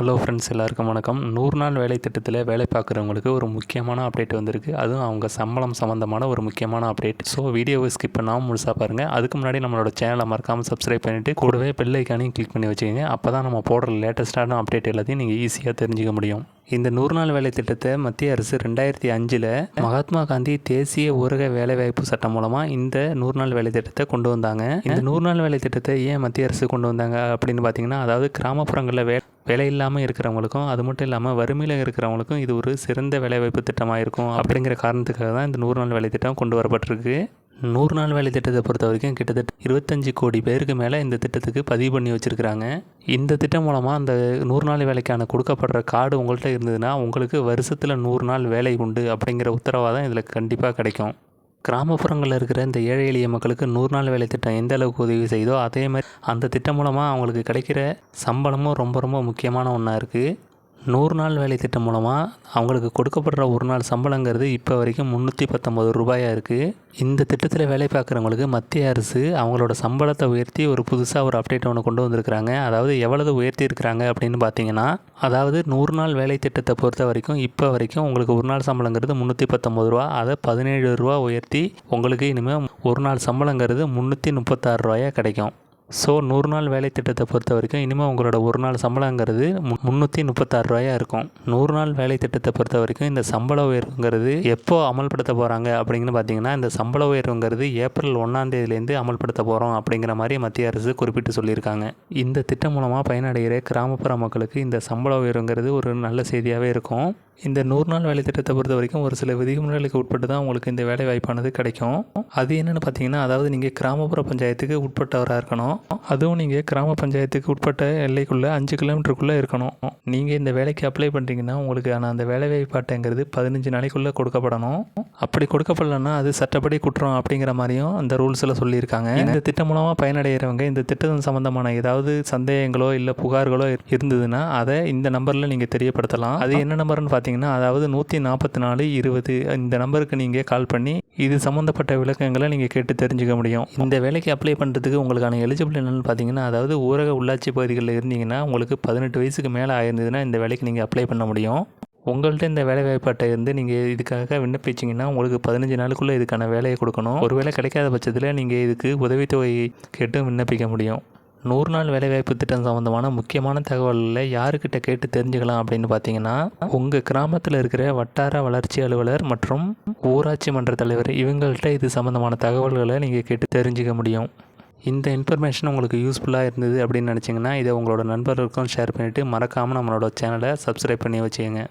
Hello friends எல்லாருக்கும் வணக்கம். நூறு நாள் வேலை திட்டத்தில் வேலை பார்க்குறவங்களுக்கு ஒரு முக்கியமான அப்டேட் வந்திருக்கு. அதுவும் அவங்க சம்பளம் சம்மந்தமான ஒரு முக்கியமான அப்டேட் ஸோ வீடியோவை ஸ்கிப் பண்ணாமல் முழுசாக பாருங்கள் அதுக்கு முன்னாடி நம்மளோட சேனலை மறக்காமல் சப்ஸ்கிரைப் பண்ணிவிட்டு கூடவே பெல் ஐக்கானையும் கிளிக் பண்ணி வச்சுக்கோங்க. அப்போ தான் நம்ம போடுற லேட்டஸ்ட்டான அப்டேட் எல்லாத்தையும் நீங்கள் ஈஸியாக தெரிஞ்சுக்க முடியும். இந்த நூறு நாள் வேலை திட்டத்தை மத்திய அரசு ரெண்டாயிரத்தி அஞ்சில் மகாத்மா காந்தி தேசிய ஊரக வேலைவாய்ப்பு சட்டம் மூலமாக இந்த நூறு நாள் வேலை திட்டத்தை கொண்டு வந்தாங்க. இந்த நூறு நாள் வேலை திட்டத்தை ஏன் மத்திய அரசு கொண்டு வந்தாங்க அப்படின்னு பார்த்தீங்கன்னா அதாவது கிராமப்புறங்களில் வே வேலை இல்லாமல் இருக்கிறவங்களுக்கும் அது மட்டும் இல்லாமல் வறுமையில் இருக்கிறவங்களுக்கும் இது ஒரு சிறந்த வேலைவாய்ப்பு திட்டமாக இருக்கும் அப்படிங்கிற காரணத்துக்காக தான் இந்த நூறு நாள் வேலை திட்டம் கொண்டு வரப்பட்டிருக்கு. நூறு நாள் வேலை திட்டத்தை பொறுத்த வரைக்கும் கிட்டத்தட்ட இருபத்தஞ்சி கோடி பேருக்கு மேலே இந்த திட்டத்துக்கு பதிவு பண்ணி வச்சுருக்கிறாங்க. இந்த திட்டம் மூலமாக அந்த நூறு நாள் வேலைக்கான கொடுக்கப்படுற கார்டு உங்கள்கிட்ட இருந்ததுன்னா உங்களுக்கு வருஷத்தில் நூறு நாள் வேலை உண்டு அப்படிங்கிற உத்தரவாதம் இதில் கண்டிப்பாக கிடைக்கும். கிராமப்புறங்களில் இருக்கிற இந்த ஏழை எளிய மக்களுக்கு நூறு நாள் வேலை திட்டம் எந்த அளவுக்கு உதவி செய்தோ அதே மாதிரி அந்த திட்டம் மூலமாக அவங்களுக்கு கிடைக்கிற சம்பளமும் ரொம்ப ரொம்ப முக்கியமான ஒன்றா இருக்குது நூறு நாள் வேலை திட்டம் மூலமாக அவங்களுக்கு கொடுக்கப்படுற ஒரு நாள் சம்பளங்கிறது இப்போ வரைக்கும் முந்நூற்றி பத்தொம்பது ரூபாயாக இருக்குது இந்த திட்டத்தில் வேலை பார்க்குறவங்களுக்கு மத்திய அரசு அவங்களோட சம்பளத்தை உயர்த்தி ஒரு புதுசாக ஒரு அப்டேட் ஒன்று கொண்டு வந்திருக்கிறாங்க. அதாவது எவ்வளவு உயர்த்தி இருக்கிறாங்க அப்படின்னு பார்த்தீங்கன்னா அதாவது நூறு நாள் வேலை திட்டத்தை பொறுத்த வரைக்கும் இப்போ வரைக்கும் உங்களுக்கு ஒரு நாள் சம்பளங்கிறது முந்நூற்றி பத்தொம்பது ரூபா. அதை பதினேழு ரூபா உயர்த்தி உங்களுக்கு இனிமேல் ஒரு நாள் சம்பளங்கிறது முந்நூற்றி முப்பத்தாறு ரூபாயாக கிடைக்கும். ஸோ நூறு நாள் வேலை திட்டத்தை பொறுத்த வரைக்கும் இனிமேல் உங்களோட ஒரு நாள் சம்பளங்கிறது முந்நூற்றி முப்பத்தாறு ரூபாயாக இருக்கும். நூறு நாள் வேலை திட்டத்தை பொறுத்த வரைக்கும் இந்த சம்பள உயர்வுங்கிறது எப்போ அமல்படுத்த போகிறாங்க அப்படிங்கன்னு பார்த்தீங்கன்னா இந்த சம்பள உயர்வுங்கிறது ஏப்ரல் ஒன்றாந்தேதியிலேருந்து அமல்படுத்த போகிறோம் அப்படிங்கிற மாதிரி மத்திய அரசு குறிப்பிட்டு சொல்லியிருக்காங்க. இந்த திட்டம் மூலமாக பயனடைகிற கிராமப்புற மக்களுக்கு இந்த சம்பள உயர்வுங்கிறது ஒரு நல்ல செய்தியாகவே இருக்கும். இந்த நூறு நாள் வேலை திட்டத்தை பொறுத்த வரைக்கும் ஒரு சில விதிமுறைகளுக்கு உட்பட்டு தான் உங்களுக்கு இந்த வேலை வாய்ப்பானது கிடைக்கும். அது என்னென்னு பார்த்தீங்கன்னா அதாவது நீங்கள் கிராமப்புற பஞ்சாயத்துக்கு உட்பட்டவராக இருக்கணும். அதுவும் நீங்கள் கிராம பஞ்சாயத்துக்கு உட்பட்ட எல்லைக்குள்ளே அஞ்சு கிலோமீட்டருக்குள்ளே இருக்கணும். நீங்கள் இந்த வேலைக்கு அப்ளை பண்ணுறீங்கன்னா உங்களுக்கான அந்த வேலை வாய்ப்பாட்டைங்கிறது பதினஞ்சு நாளைக்குள்ளே கொடுக்கப்படணும். அப்படி கொடுக்கப்படலன்னா அது சட்டப்படி குற்றம் அப்படிங்கிற மாதிரியும் அந்த ரூல்ஸில் சொல்லியிருக்காங்க. இந்த திட்டம் மூலமாக பயனடைகிறவங்க இந்த திட்டம் சம்மந்தமான ஏதாவது சந்தேகங்களோ இல்லை புகார்களோ இருந்ததுன்னா அதை இந்த நம்பரில் நீங்கள் தெரியப்படுத்தலாம். அது என்ன நம்பர்னு பார்த்தீங்கன்னா அதாவது நூற்றி நாற்பத்தி நாலு இருபது இந்த நம்பருக்கு நீங்கள் கால் பண்ணி இது சம்மந்தப்பட்ட விளக்கங்களை நீங்கள் கேட்டு தெரிஞ்சுக்க முடியும். இந்த வேலைக்கு அப்ளை பண்ணுறதுக்கு உங்களுக்கான எலிஜிபிள் என்னென்னு பார்த்தீங்கன்னா அதாவது ஊரக உள்ளாட்சி பகுதிகளில் இருந்தீங்கன்னா உங்களுக்கு பதினெட்டு வயசுக்கு மேலே ஆயிருந்ததுன்னா இந்த வேலைக்கு நீங்கள் அப்ளை பண்ண முடியும். உங்கள்கிட்ட இந்த வேலை வாய்ப்பாட்டை இருந்து நீங்கள் இதுக்காக விண்ணப்பிச்சிங்கன்னா உங்களுக்கு பதினஞ்சு நாளுக்குள்ளே இதுக்கான வேலையை கொடுக்கணும். ஒரு வேலை கிடைக்காத பட்சத்தில் நீங்கள் இதுக்கு உதவித்தொகை கேட்டும் விண்ணப்பிக்க முடியும். நூறு நாள் வேலைவாய்ப்பு திட்டம் சம்மந்தமான முக்கியமான தகவல்களை யாருக்கிட்ட கேட்டு தெரிஞ்சுக்கலாம் அப்படின்னு பார்த்தீங்கன்னா உங்கள் கிராமத்தில் இருக்கிற வட்டார வளர்ச்சி அலுவலர் மற்றும் ஊராட்சி மன்ற தலைவர் இவங்கள்ட்ட இது சம்மந்தமான தகவல்களை நீங்கள் கேட்டு தெரிஞ்சுக்க முடியும். இந்த இன்ஃபர்மேஷன் உங்களுக்கு யூஸ்ஃபுல்லாக இருந்தது அப்படின்னு நினச்சிங்கன்னா இதை உங்களோட நண்பர்களுக்கும் ஷேர் பண்ணிவிட்டு மறக்காமல் நம்மளோட சேனலை சப்ஸ்கிரைப் பண்ணி வச்சுக்கோங்க.